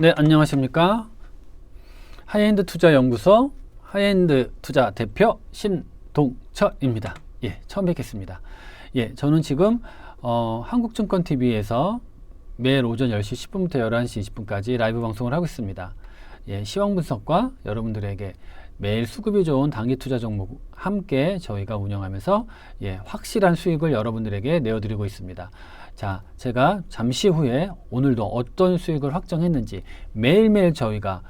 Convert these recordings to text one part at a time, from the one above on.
네, 안녕하십니까. 하이엔드 투자 연구소 하이엔드 투자 대표 신동철입니다. 예, 처음 뵙겠습니다. 예, 저는 지금 어, 한국증권 TV에서 매일 오전 10시 10분부터 11시 20분까지 라이브 방송을 하고 있습니다. 예, 시황 분석과 여러분들에게 매일 수급이 좋은 단기 투자 종목 함께 저희가 운영하면서 예, 확실한 수익을 여러분들에게 내어드리고 있습니다. 자, 제가 잠시 후에 오늘도 어떤 수익을 확정했는지 매일매일 저희가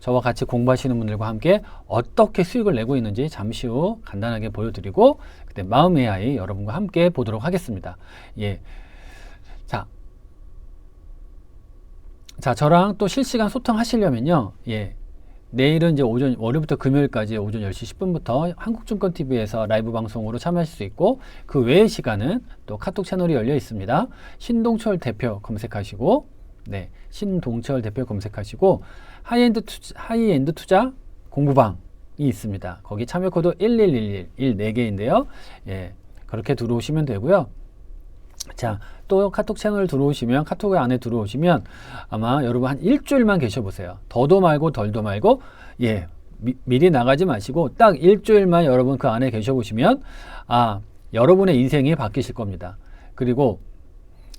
저와 같이 공부하시는 분들과 함께 어떻게 수익을 내고 있는지 잠시 후 간단하게 보여드리고 그때 마음의 아이 여러분과 함께 보도록 하겠습니다. 예. 자, 자, 저랑 또 실시간 소통하시려면요. 예. 내일은 이제 오전 월요일부터 금요일까지 오전 10시 10분부터 한국증권 TV에서 라이브 방송으로 참여하실 수 있고 그 외의 시간은 또 카톡 채널이 열려 있습니다. 신동철 대표 검색하시고 네. 신동철 대표 검색하시고 하이엔드 투자, 하이엔드 투자 공부방이 있습니다. 거기 참여 코드 1111 1 4개인데요. 예. 그렇게 들어오시면 되고요. 자, 또 카톡 채널 들어오시면 카톡 안에 들어오시면 아마 여러분 한 일주일만 계셔 보세요. 더도 말고 덜도 말고 예. 미, 미리 나가지 마시고 딱 일주일만 여러분 그 안에 계셔 보시면 아, 여러분의 인생이 바뀌실 겁니다. 그리고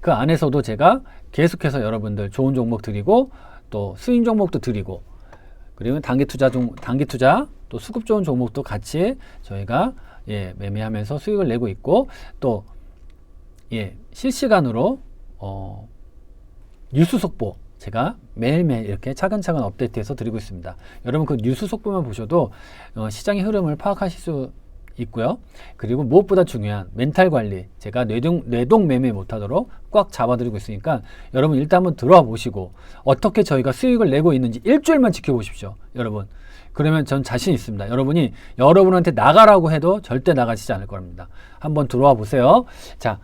그 안에서도 제가 계속해서 여러분들 좋은 종목 드리고 또 수익 종목도 드리고 그리고 단기 투자 종 단기 투자 또 수급 좋은 종목도 같이 저희가 예, 매매하면서 수익을 내고 있고 또 예, 실시간으로 어, 뉴스 속보 제가 매일매일 이렇게 차근차근 업데이트해서 드리고 있습니다. 여러분 그 뉴스 속보만 보셔도 어, 시장의 흐름을 파악하실 수 있고요. 그리고 무엇보다 중요한 멘탈 관리 제가 뇌동, 뇌동 매매 못하도록 꽉 잡아드리고 있으니까 여러분 일단 한번 들어와 보시고 어떻게 저희가 수익을 내고 있는지 일주일만 지켜보십시오. 여러분 그러면 전 자신 있습니다. 여러분이 여러분한테 나가라고 해도 절대 나가시지 않을 겁니다. 한번 들어와 보세요. 자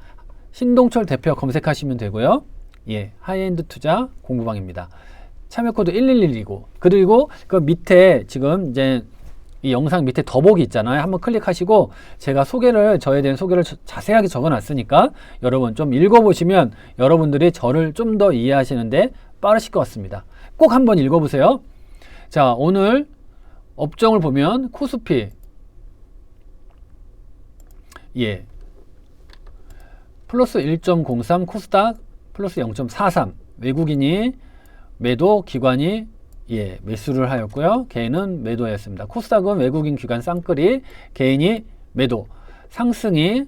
신동철 대표 검색하시면 되고요. 예, 하이엔드 투자 공부방입니다. 참여 코드 111이고 그리고 그 밑에 지금 이제 이 영상 밑에 더보기 있잖아요. 한번 클릭하시고 제가 소개를 저에 대한 소개를 자세하게 적어 놨으니까 여러분 좀 읽어 보시면 여러분들이 저를 좀 더 이해하시는데 빠르실 것 같습니다. 꼭 한번 읽어 보세요. 자, 오늘 업종을 보면 코스피 예. 플러스 1.03 코스닥 플러스 0.43 외국인이 매도 기관이 예, 매수를 하였고요. 개인은 매도했습니다. 코스닥은 외국인 기관 쌍끌이 개인이 매도 상승이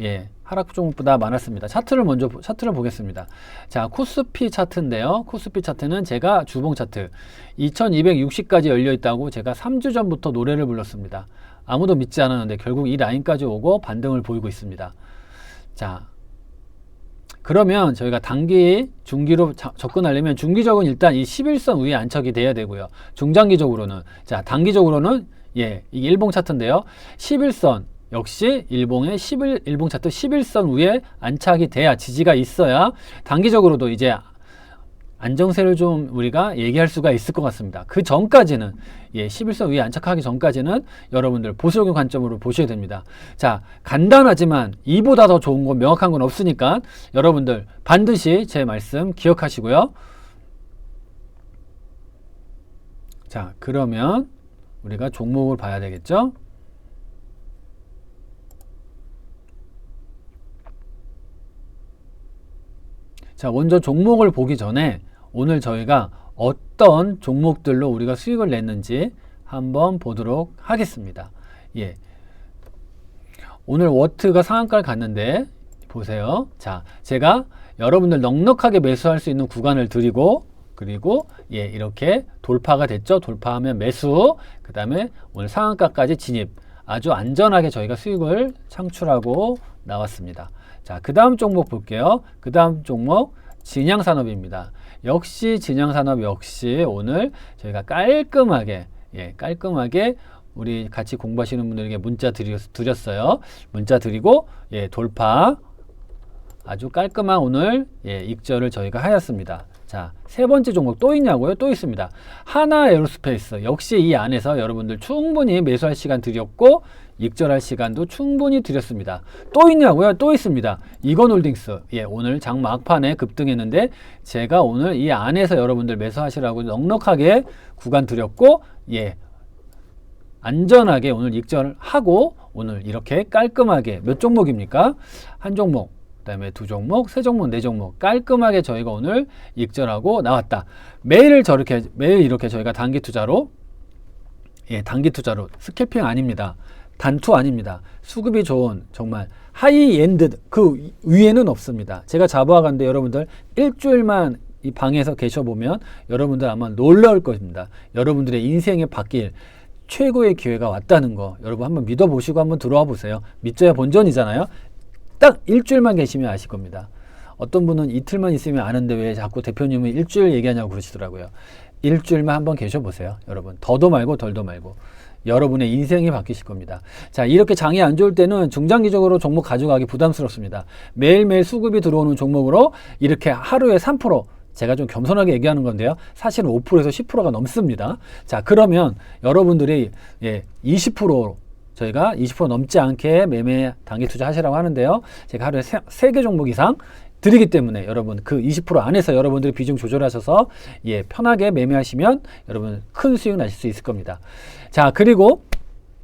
예, 하락 종목보다 많았습니다. 차트를 먼저 차트를 보겠습니다. 자, 코스피 차트인데요. 코스피 차트는 제가 주봉 차트 2260까지 열려 있다고 제가 3주 전부터 노래를 불렀습니다. 아무도 믿지 않았는데 결국 이 라인까지 오고 반등을 보이고 있습니다. 자, 그러면 저희가 단기, 중기로 자, 접근하려면 중기적은 일단 이 11선 위에 안착이 돼야 되고요. 중장기적으로는 자, 단기적으로는 예, 이게 일봉 차트인데요. 11선 역시 일봉의 11 일봉 차트 11선 위에 안착이 돼야 지지가 있어야 단기적으로도 이제 안정세를 좀 우리가 얘기할 수가 있을 것 같습니다. 그 전까지는 예, 11선 위에 안착하기 전까지는 여러분들 보수적인 관점으로 보셔야 됩니다. 자, 간단하지만 이보다 더 좋은 건 명확한 건 없으니까 여러분들 반드시 제 말씀 기억하시고요. 자, 그러면 우리가 종목을 봐야 되겠죠? 자, 먼저 종목을 보기 전에 오늘 저희가 어떤 종목들로 우리가 수익을 냈는지 한번 보도록 하겠습니다. 예. 오늘 워트가 상한가를 갔는데 보세요. 자, 제가 여러분들 넉넉하게 매수할 수 있는 구간을 드리고 그리고 예, 이렇게 돌파가 됐죠. 돌파하면 매수. 그다음에 오늘 상한가까지 진입. 아주 안전하게 저희가 수익을 창출하고 나왔습니다. 자, 그다음 종목 볼게요. 그다음 종목 진양산업입니다. 역시 진양산업 역시 오늘 저희가 깔끔하게 예, 깔끔하게 우리 같이 공부하시는 분들에게 문자 드렸, 드렸어요. 문자 드리고 예, 돌파 아주 깔끔한 오늘 예, 익절을 저희가 하였습니다. 자, 세 번째 종목 또 있냐고요? 또 있습니다. 하나 에어로스페이스. 역시 이 안에서 여러분들 충분히 매수할 시간 드렸고, 익절할 시간도 충분히 드렸습니다. 또 있냐고요? 또 있습니다. 이건홀딩스. 예, 오늘 장 막판에 급등했는데, 제가 오늘 이 안에서 여러분들 매수하시라고 넉넉하게 구간 드렸고, 예, 안전하게 오늘 익절하고 오늘 이렇게 깔끔하게 몇 종목입니까? 한 종목, 그다음에 두 종목, 세 종목, 네 종목 깔끔하게 저희가 오늘 익절하고 나왔다. 매일 저렇게 매일 이렇게 저희가 단기 투자로 예, 단기 투자로 스캘핑 아닙니다. 단투 아닙니다. 수급이 좋은 정말 하이엔드 그 위에는 없습니다. 제가 잡아간데 여러분들 일주일만 이 방에서 계셔 보면 여러분들 아마 놀라울 것입니다. 여러분들의 인생에 바뀔 최고의 기회가 왔다는 거 여러분 한번 믿어보시고 한번 들어와 보세요. 믿져야 본전이잖아요. 딱 일주일만 계시면 아실 겁니다. 어떤 분은 이틀만 있으면 아는데 왜 자꾸 대표님은 일주일 얘기하냐고 그러시더라고요. 일주일만 한번 계셔 보세요. 여러분 더도 말고 덜도 말고 여러분의 인생이 바뀌실 겁니다. 자, 이렇게 장이 안 좋을 때는 중장기적으로 종목 가져가기 부담스럽습니다. 매일매일 수급이 들어오는 종목으로 이렇게 하루에 3% 제가 좀 겸손하게 얘기하는 건데요. 사실은 5%에서 10%가 넘습니다. 자, 그러면 여러분들이 예, 20% 저희가 20% 넘지 않게 매매 단기 투자 하시라고 하는데요. 제가 하루에 세 개 종목 이상 드리기 때문에 여러분 그 20% 안에서 여러분들이 비중 조절하셔서 예, 편하게 매매하시면 여러분 큰 수익 나실 수 있을 겁니다. 자, 그리고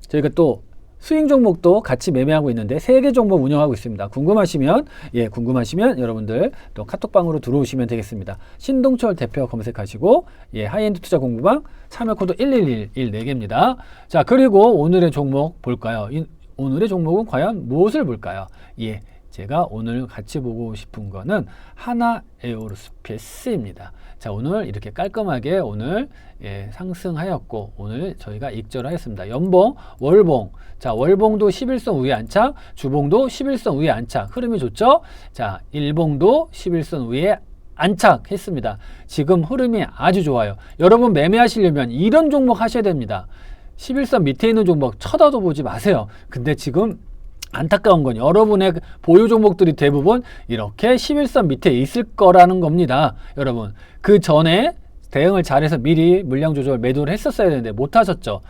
저희가 또 스윙 종목도 같이 매매하고 있는데 세 개 종목 운영하고 있습니다. 궁금하시면 예 궁금하시면 여러분들 또 카톡방으로 들어오시면 되겠습니다. 신동철 대표 검색하시고 예 하이엔드 투자 공부방 참여 코드 1111 4개입니다. 자 그리고 오늘의 종목 볼까요? 이, 오늘의 종목은 과연 무엇을 볼까요? 예 제가 오늘 같이 보고 싶은 거는 하나 에어로스페이스입니다. 자, 오늘 이렇게 깔끔하게 오늘 예, 상승하였고 오늘 저희가 익절하였습니다. 연봉, 월봉. 자, 월봉도 11선 위에 안착, 주봉도 11선 위에 안착. 흐름이 좋죠? 자, 일봉도 11선 위에 안착했습니다. 지금 흐름이 아주 좋아요. 여러분 매매하시려면 이런 종목 하셔야 됩니다. 11선 밑에 있는 종목 쳐다도 보지 마세요. 근데 지금 안타까운 건 여러분의 보유 종목들이 대부분 이렇게 11선 밑에 있을 거라는 겁니다. 여러분, 그 전에 대응을 잘해서 미리 물량 조절 매도를 했었어야 되는데 못 하셨죠.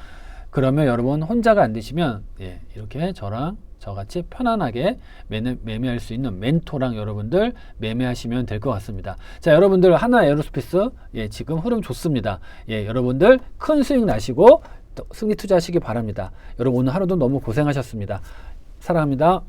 그러면 여러분 혼자가 안 되시면 예, 이렇게 저랑 저같이 편안하게 매매, 매매할 수 있는 멘토랑 여러분들 매매하시면 될 것 같습니다. 자, 여러분들 하나 에어로스페이스 예, 지금 흐름 좋습니다. 예, 여러분들 큰 수익 나시고 또 승리 투자하시기 바랍니다. 여러분 오늘 하루도 너무 고생하셨습니다. 사랑합니다.